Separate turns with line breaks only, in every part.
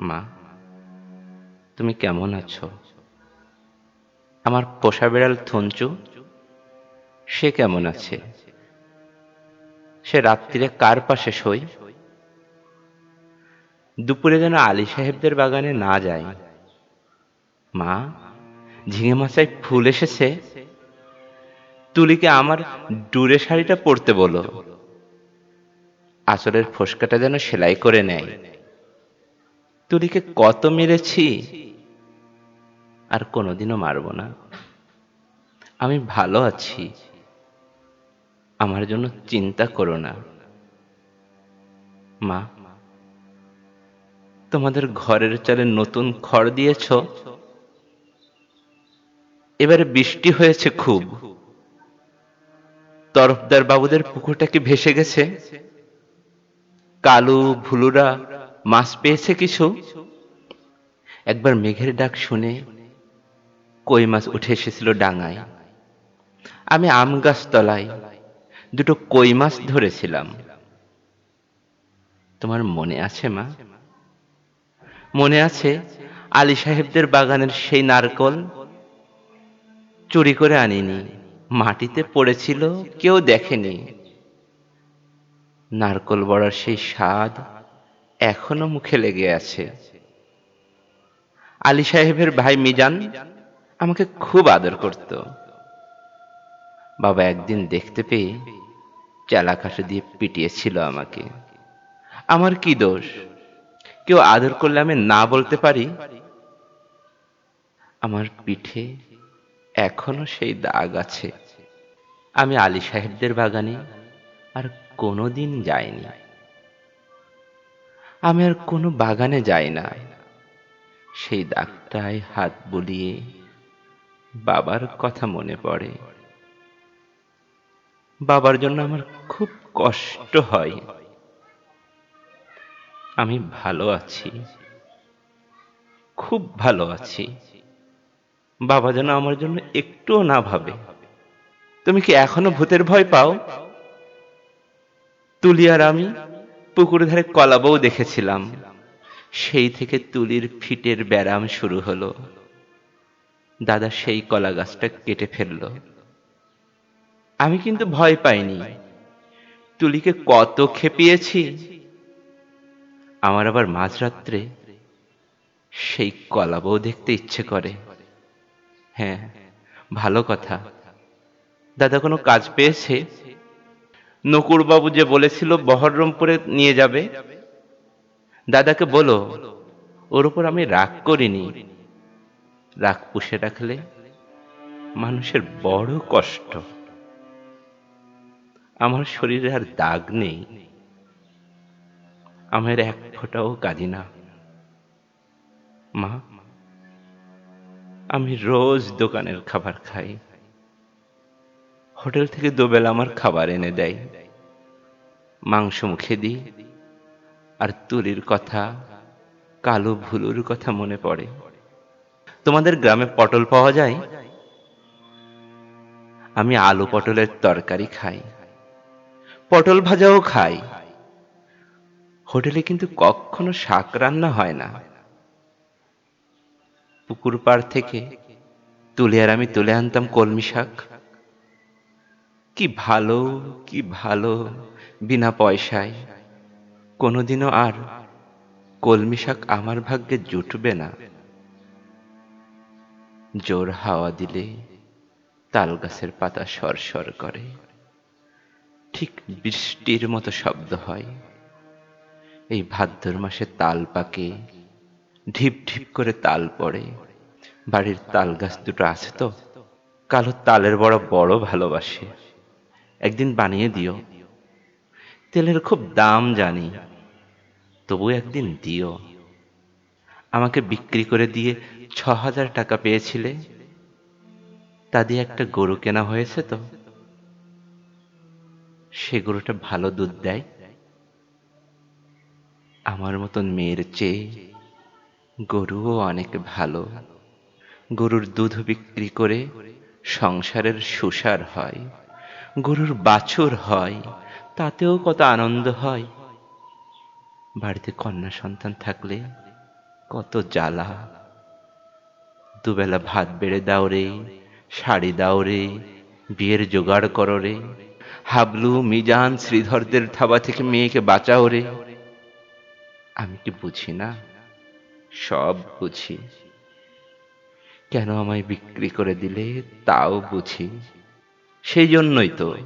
মা, তুমি কেমন আছো? আমার পোষা বিড়াল থঞ্চু, সে কেমন আছে? সে রাত্রিরে কার পাশে শোয়? দুপুরে যেন আলী সাহেবদের বাগানে না যায়। মা, ঝিঙে মাচায় ফুল এসেছে। তুলিকে আমার ডুরে শাড়িটা পরতে বলো। আঁচলের ফসকাটা যেন সেলাই করে নেয়। তুলিকে কত মেরেছি? আর কোনোদিনও মারব না। আমি ভালো আছি। আমার জন্য চিন্তা করো না। মা, তোমাদের ঘরের চালে নতুন খড় দিয়েছ? এবারে বৃষ্টি হয়েছে খুব। তরফদার বাবুদের পুকুরটা কি ভেসে গেছে? কালু, ভুলুরা মাছ পেয়েছে কিছু? একবার মেঘের ডাক শুনে কই মাছ উঠে এসেছিল ডাঙায়। আমি আম গাছ তলায় দুটো কই মাছ ধরেছিলাম। তোমার মনে আছে মা? মনে আছে আলী সাহেবদের বাগানের সেই নারকল? চুরি করে আনিনি, মাটিতে পড়েছিল, কেউ দেখেনি। নারকল বড়ার সেই স্বাদ এখনও মুখে লেগে আছে। আলী সাহেবের ভাই মিজান আমাকে খুব আদর করত। বাবা একদিন দেখতে পেয়ে চালাকাশে দিয়ে পিটিয়েছিল আমাকে। আমার কি দোষ? কেউ আদর করলে আমি না বলতে পারি? আমার পিঠে এখনও সেই দাগ আছে। আমি আলী সাহেবদের বাগানে আর কোনোদিন যাইনি। আমি আর কোনো বাগানে যাই না। সেই দাগটায় হাত বুলিয়ে বাবার কথা মনে পড়ে। বাবার জন্য আমার খুব কষ্ট হয়। আমি ভালো আছি। খুব ভালো আছি। বাবা যেন আমার জন্য একটুও না ভাবে। তুমি কি এখনও ভূতের ভয় পাও? তুলি আর আমি পুকুর ধারে কলাবও দেখেছিলাম। সেই থেকে তুলির ফিটের ব্যারাম শুরু হলো। দাদা সেই কলা গাছটা কেটে ফেলল। আমি কিন্তু ভয় পাইনি। তুলিকে কত খেপিয়েছি। আমার আবার মাঝরাত্রে সেই কলাবও দেখতে ইচ্ছে করে। হ্যাঁ ভালো কথা। দাদা কোনো কাজ পেয়েছে? নকুরবাবু যে বলেছিল, বহরমপুরে নিয়ে যাবে। দাদাকে বলো, ওর উপর আমি রাগ করিনি। রাগ পুষে রাখলে মানুষের বড় কষ্ট। আমার শরীরে আর দাগ নেই। আমার এক ফোঁটাও কাঁদি না। মা, আমি রোজ দোকানের খাবার খাই। হোটেল থেকে দুবেলা আমার খাবার এনে দেয়। মাংস মুখে দিই। আর তুলির কথা, কালো ভুলুর কথা মনে পড়ে। তোমাদের গ্রামে পটল পাওয়া যায়? আমি আলু পটলের তরকারি খাই। পটল ভাজাও খাই। হোটেলে কিন্তু কখনো শাক রান্না হয় না। পুকুর পাড় থেকে তুলে আর আমি তুলে আনতাম কলমি শাক। কি ভালো কি ভালো, বিনা পয়সায়। কোনোদিনও আর কলমি শাক আমার ভাগ্যে জুটবে না। জোর হাওয়া দিলে তাল গাছের পাতা সরসর করে। ঠিক বৃষ্টির মতো শব্দ হয়। এই ভাদ্র মাসে তাল পাকে, ঢিপ ঢিপ করে তাল পড়ে। বাড়ির তাল গাছ দুটো আছে তো? কালো তালের বড় বড় ভালোবাসে। একদিন বানিয়ে দিও। তেলের খুব দাম জানি তবু একদিন দিও। আমাকে বিক্রি করে দিয়ে ছ হাজার টাকা পেয়েছিলে, তা দিয়ে একটা গরু কেনা হয়েছে তো? সে গরুটা ভালো দুধ দেয়? আমার মতন মেয়ের চেয়ে গরুও অনেক ভালো। গরুর দুধ বিক্রি করে সংসারের সুসার হয়। গরুর বাছুর হয়, তাতেও কত আনন্দ হয়। বাড়িতে কন্যা সন্তান থাকলে কত জ্বালা। দুবেলা ভাত বেড়ে দাও রে, শাড়ি দাও রে, বিয়ের জোগাড় করো রে। হাবলু, মিজান, শ্রীধরদের থাবা থেকে মেয়েকে বাঁচাও রে। আমি কি বুঝি না? সব বুঝি। কেন আমায় বিক্রি করে দিলে তাও বুঝি। সেই জন্যই তো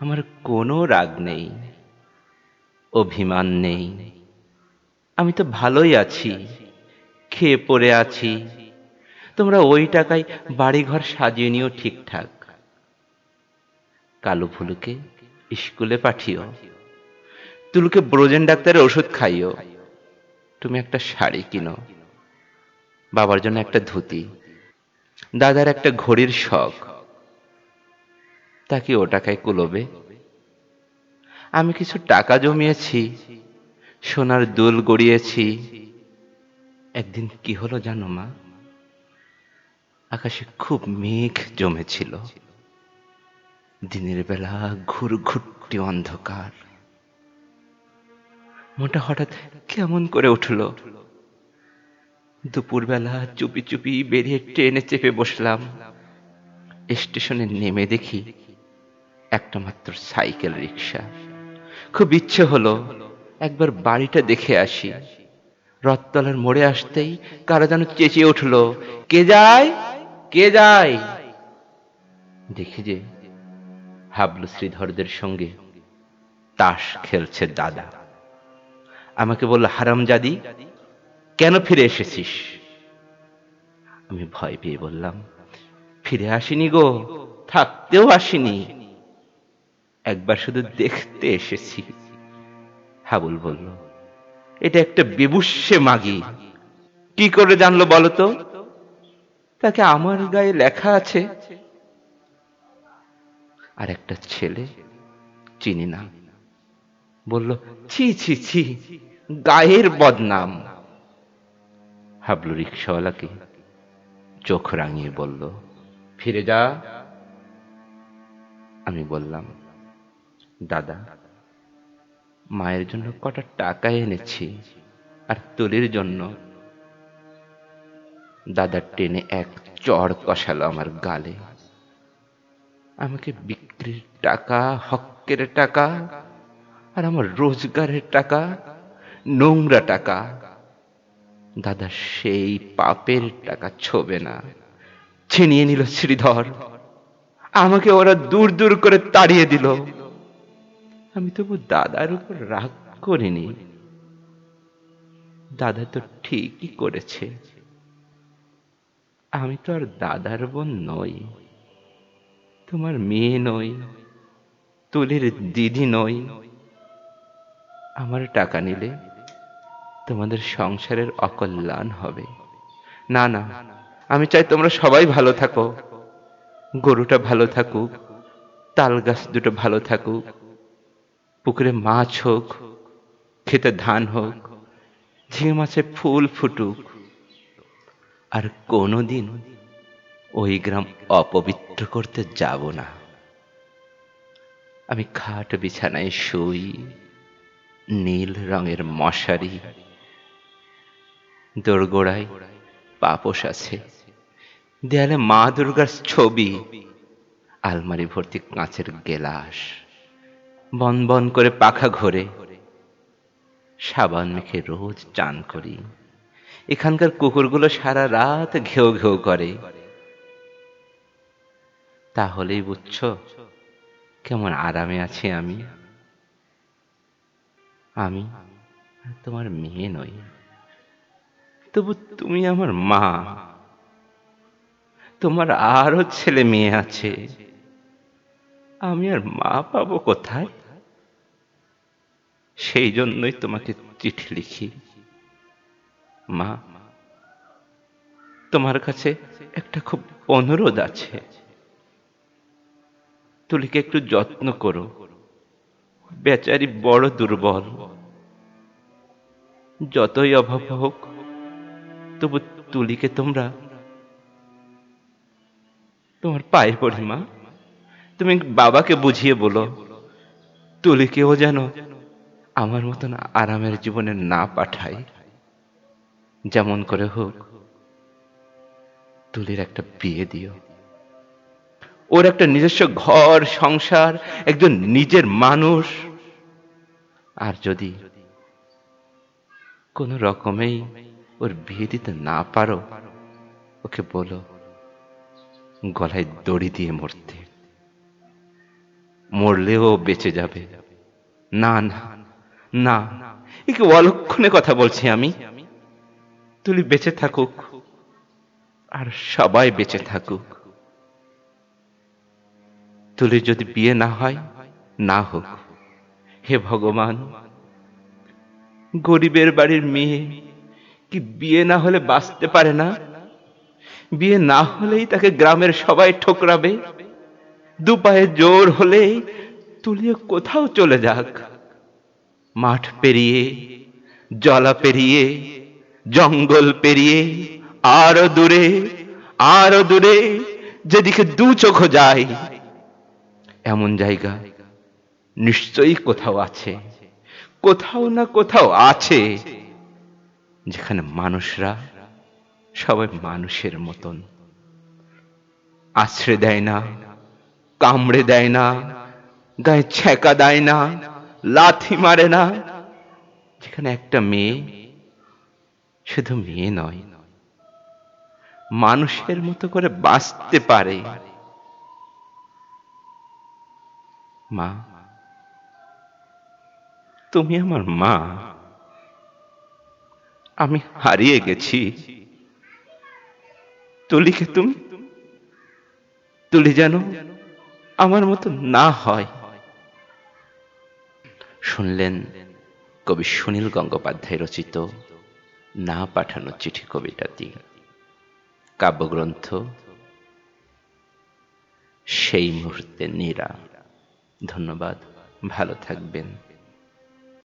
আমার কোনো রাগ নেই, অভিমান নেই। আমি তো ভালোই আছি, খেয়ে পড়ে আছি। তোমরা ওই টাকায় বাড়িঘর সাজিয়ে নিও ঠিকঠাক। কালো ফুলুকে স্কুলে পাঠিও। তুলুকে ব্রোজেন ডাক্তারের ওষুধ খাইও। তুমি একটা শাড়ি কিনো। বাবার জন্য একটা ধুতি। দাদার একটা ঘড়ির শখ। তা কি ও টাকায় কুলোবে? আমি কিছু টাকা জমিয়েছি, সোনার দুল গড়িয়েছি। একদিন কি হলো জানো মা? আকাশে খুব মেঘ জমেছিল। দিনের বেলা ঘুরঘুরটি অন্ধকার। মোটা হঠাৎ কেমন করে উঠল। দুপুরবেলা চুপি চুপি বেরিয়ে ট্রেনে চেপে বসলাম। স্টেশনে নেমে দেখি একটা মাত্র সাইকেল রিক্সা খুব ইচ্ছে হলো একবার বাড়িটা দেখে আসি। রথতলার মোড়ে আসতেই কারা যেন চেঁচিয়ে উঠল, কে যায়? কে যায়? দেখি যে হাবলু শ্রীধরদের সঙ্গে তাস খেলছে দাদা। আমাকে বলল, হারামজাদি, কেন ফিরে এসেছিস? আমি ভয় পেয়ে বললাম, ফিরে আসিনি গো, থাকতেও আসিনি। একবার শুধু দেখতে এসেছি। হাবুল বলল, এটা একটা বিবুষ্যে মাগি। কি করে জানলো বলতো তাকে আমার গায়ে লেখা আছে। আর একটা ছেলে চিনি না। বলল, ছি ছি ছি, গায়ের বদনাম। হাবলু রিক্সাওয়ালাকে চোখ রাঙিয়ে বলল, ফিরে যা। আমি বললাম দাদা, মায়ের জন্য কটা টাকা এনেছি আর তুলির জন্য। দাদা টেনে এক চড় কষালো আমার গালে। আমাকে বিক্রির টাকা হক্কের টাকা আর আমার রোজগারের টাকা, নোংরা টাকা। দাদা সেই পাপের টাকা ছোবে না, ছিনিয়ে নিল শ্রীধর। আমাকে ওরা দূর দূর করে তাড়িয়ে দিল। আমি তবু দাদার উপর রাগ করিনি। দাদা তো ঠিকই করেছে। আমি তো আর দাদার বোন নই, তোমার মেয়ে নই, তুলির দিদি নই। আমার টাকা নিলে তোমাদের সংসারের অকল্যাণ হবে। না না, আমি চাই তোমরা সবাই ভালো থাকো। গরুটা ভালো থাকুক, তাল গাছ দুটো ভালো থাকুক। পুকুরে মাছ হোক, খেতে ধান হোক ঝিঙে মাছে ফুল ফুটুক, আর কোনোদিন ওই গ্রাম অপবিত্র করতে যাব না। আমি খাট বিছানায় শুই, নীল রঙের মশারি, দোরগোড়ায় পাপস আছে, দেয়ালে মা দুর্গার ছবি, আলমারি ভর্তি কাঁচের গেলাস। বন বন করে পাখা ঘোরে। সাবান মেখে রোজ চান করি। এখানকার কুকুরগুলো সারা রাত ঘেউ ঘেউ করে। তাহলেই বুঝছ কেমন আরামে আছি আমি। আমি তোমার মেয়ে নই। তবু তুমি আমার মা। তোমার আরও ছেলে মেয়ে আছে। আমি আর মা পাবো কোথায়? সেই জন্যই তোমাকে চিঠি লিখি। মা, তোমার কাছে একটা খুব অনুরোধ আছে। তুলিকে একটু যত্ন করো। বেচারি বড় দুর্বল। যতই অভাব হোক, তবু তুলিকে তোমরা তোমার পায়ে পড়ি, মা। তুমি বাবাকে বুঝিয়ে বলো, তুলিকেও যেন আমার মতন আরামের জীবনে না পাঠাই। যেমন করে হোক, তুলির একটা বিয়ে দিও। ওর একটা নিজস্ব ঘর, সংসার, একজন নিজের মানুষ। আর যদি কোনো রকমেই ওর বিয়ে দিতে না পারো, ওকে বলো, গলায় দড়ি দিয়ে মরতে। মরলেও বেঁচে যাবে। না না। না, একে অলক্ষণে কথা বলছি আমি। তুলি বেঁচে থাকুক, আর সবাই বেঁচে থাকুক। তুলি যদি বিয়ে না হয়, না হোক। হে ভগবান, গরিবের বাড়ির মেয়ে কি বিয়ে না হলে বাঁচতে পারে না? বিয়ে না হলেই তাকে গ্রামের সবাই ঠোকরাবে। দু পায়ে জোর হলেই তুলিয়ে কোথাও চলে যাক। মাঠ পেরিয়ে, জলা পেরিয়ে, জঙ্গল পেরিয়ে, আরও দূরে আরও দূরে, যেদিকে দু চোখ যায়, এমন জায়গা নিশ্চয়ই কোথাও আছে, কোথাও না কোথাও আছে, যেখানে মানুষরা সবাই মানুষের মতন। আশ্রে দেয় না, কামড়ে দেয় না, গায়ে ছ্যাঁকা দেয় না লাথি মারে না। যেখানে একটা মেয়ে শুধু মেয়ে নয়, মানুষের মতো করে বাঁচতে পারে। মা, তুমি আমার মা। আমি হারিয়ে গেছি। তুলিকে তুমি, তুলি যেন আমার মতো না হয়। শুনলেন কবি সুনীল গঙ্গোপাধ্যায় রচিত না পাঠানো চিঠি কবিতাটি। কাব্যগ্রন্থ সেই মুহূর্তে নীরা। ধন্যবাদ, ভালো থাকবেন।